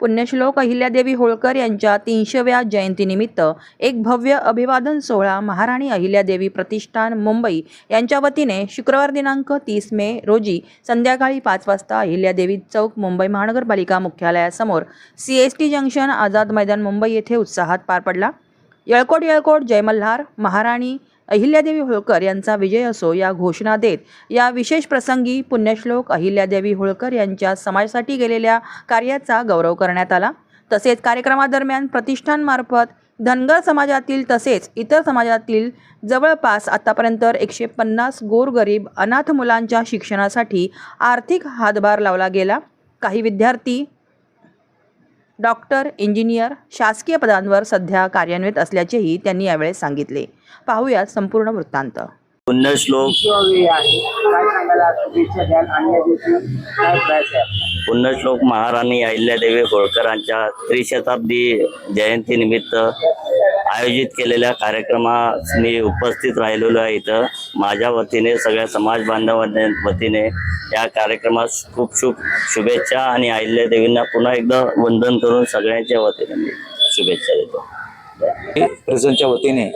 पुण्यश्लोक अहिल्यादेवी होळकर यांच्या तीनशेव्या जयंतीनिमित्त एक भव्य अभिवादन सोहळा महाराणी अहिल्यादेवी प्रतिष्ठान मुंबई यांच्या वतीने शुक्रवार दिनांक तीस मे रोजी संध्याकाळी पाच वाजता अहिल्यादेवी चौक मुंबई महानगरपालिका मुख्यालयासमोर C S T junction Azad Maidan Mumbai येथे उत्साहात पार पडला. येळकोट येळकोट जयमल्हार महाराणी अहिल्यादेवी होळकर यांचा विजय असो या घोषणा देत या विशेष प्रसंगी पुण्यश्लोक अहिल्यादेवी होळकर यांच्या समाजासाठी केलेल्या कार्याचा गौरव करण्यात आला. तसेच कार्यक्रमादरम्यान प्रतिष्ठानमार्फत धनगर समाजातील तसेच इतर समाजातील जवळपास आतापर्यंत एकशे पन्नास गोरगरीब अनाथ मुलांच्या शिक्षणासाठी आर्थिक हातभार लावला गेला. काही विद्यार्थी डॉक्टर इंजिनियर शासकीय पदांवर सध्या कार्यान्वित असल्याचेही त्यांनी यावेळी सांगितले. पाहूयात संपूर्ण वृत्तांत. पुण्यश्लोक पुण्यश्लोक महाराणी अहिल्यादेवी होळकरांच्या त्रिशताब्दी जयंतीनिमित्त आयोजित केलेल्या कार्यक्रमास मी उपस्थित राहिलेलो आहे इथं. माझ्या वतीने सगळ्या समाज बांधवांच्या वतीने या कार्यक्रमास खूप शुभ शुभेच्छा आणि अहिल्यादेवींना पुन्हा एकदा वंदन करून सगळ्यांच्या वतीने मी शुभेच्छा देतो. प्रेझेंटच्या वतीने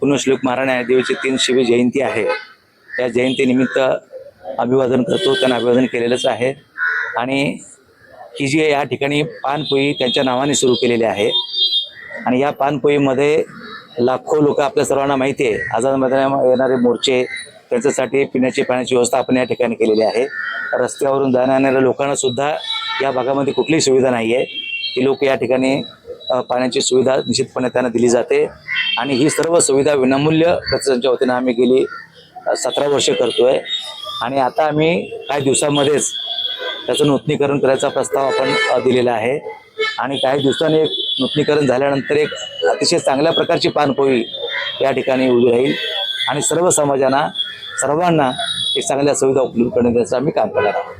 पुण्यश्लोक महाराणा देवीची तीन शिवी जयंती आहे. त्या जयंतीनिमित्त अभिवादन करतो त्यांना अभिवादन केलेलंच आहे. आणि ही जी या ठिकाणी पानपोई त्यांच्या नावाने सुरू केलेली आहे आणि या पानपोईमध्ये लाखो लोक आपल्या सर्वांना माहिती आहे. आझाद येणारे मोर्चे त्यांच्यासाठी पिण्याची पाण्याची व्यवस्था आपण या ठिकाणी केलेली आहे. रस्त्यावरून जाण्या येणाऱ्या लोकांना सुद्धा या भागामध्ये कुठलीही सुविधा नाही आहे. ती लोक या ठिकाणी पाण्याची सुविधा निश्चितपणे त्यांना दिली जाते. आणि ही सर्व सुविधा विनामूल्य प्रतिष्ठानच्या वतीनं आम्ही गेली सतरा वर्षे करतोय. आणि आता आम्ही काही दिवसामध्येच त्याचं नूतनीकरण करायचा प्रस्ताव आपण दिलेला आहे. आणि काही दिवसांनी एक नूतनीकरण झाल्यानंतर एक अतिशय चांगल्या प्रकारची पानपोई या ठिकाणी उभी राहील. आणि सर्व समाजांना सर्वांना एक चांगल्या सुविधा उपलब्ध करण्याचं आम्ही काम करणार आहोत.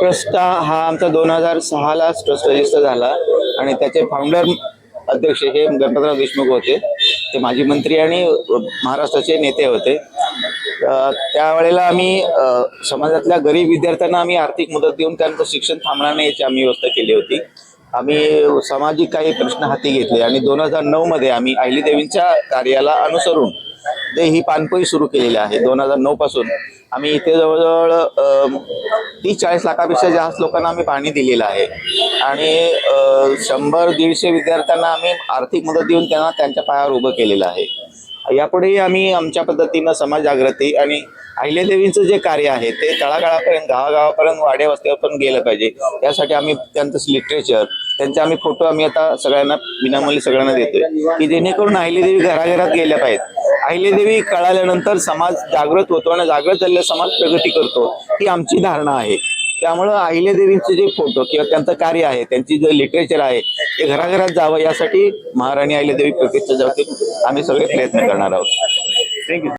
ट्रस्ट हा आमचा दोन हजार सहाला ट्रस्ट रजिस्टर झाला आणि त्याचे फाउंडर अध्यक्ष हे गणपतराव देशमुख होते. ते माजी मंत्री आणि महाराष्ट्राचे नेते होते. त्यावेळेला आम्ही समाजातल्या गरीब विद्यार्थ्यांना आम्ही आर्थिक मदत देऊन त्यांचं शिक्षण थांबणार नाही याची आम्ही व्यवस्था केली होती. आम्ही सामाजिक काही प्रश्न हाती घेतले आणि दोन हजार नऊमध्ये आम्ही अहिलीदेवींच्या कार्याला अनुसरून ते ही पानपोई सुरू केलेली आहे. दोन हजार नऊ पासून आम्ही इथे जवळजवळ तीस चाळीस लाखापेक्षा जास्त लोकांना आम्ही पाणी दिलेलं आहे. आणि शंभर दीडशे विद्यार्थ्यांना आम्ही आर्थिक मदत देऊन त्यांना त्यांच्या पायावर उभं केलेलं आहे. यापुढेही आम्ही आमच्या पद्धतीनं समाज जागृती आणि अहिल्यादेवींचं जे कार्य आहे ते तळागाळापर्यंत गावागावापर्यंत वाड्या पण गेलं पाहिजे. यासाठी आम्ही त्यांचं लिटरेचर त्यांचे आम्ही फोटो आम्ही आता सगळ्यांना विनामूल्य सगळ्यांना देतोय. की जेणेकरून अहिल्यादेवी घराघरात गेल्या पाहिजेत. अहिल्यादेवी कळाल्यानंतर समाज जागृत होतो आणि जागृत झालेला समाज प्रगती करतो ही आमची धारणा आहे. त्यामुळं अहिल्यादेवींचे जे फोटो किंवा त्यांचं कार्य आहे त्यांची जे लिटरेचर आहे ते घराघरात जावं यासाठी महाराणी अहिल्यादेवी प्रगतीच्या जातील आम्ही सगळे प्रयत्न करणार आहोत. थँक्यू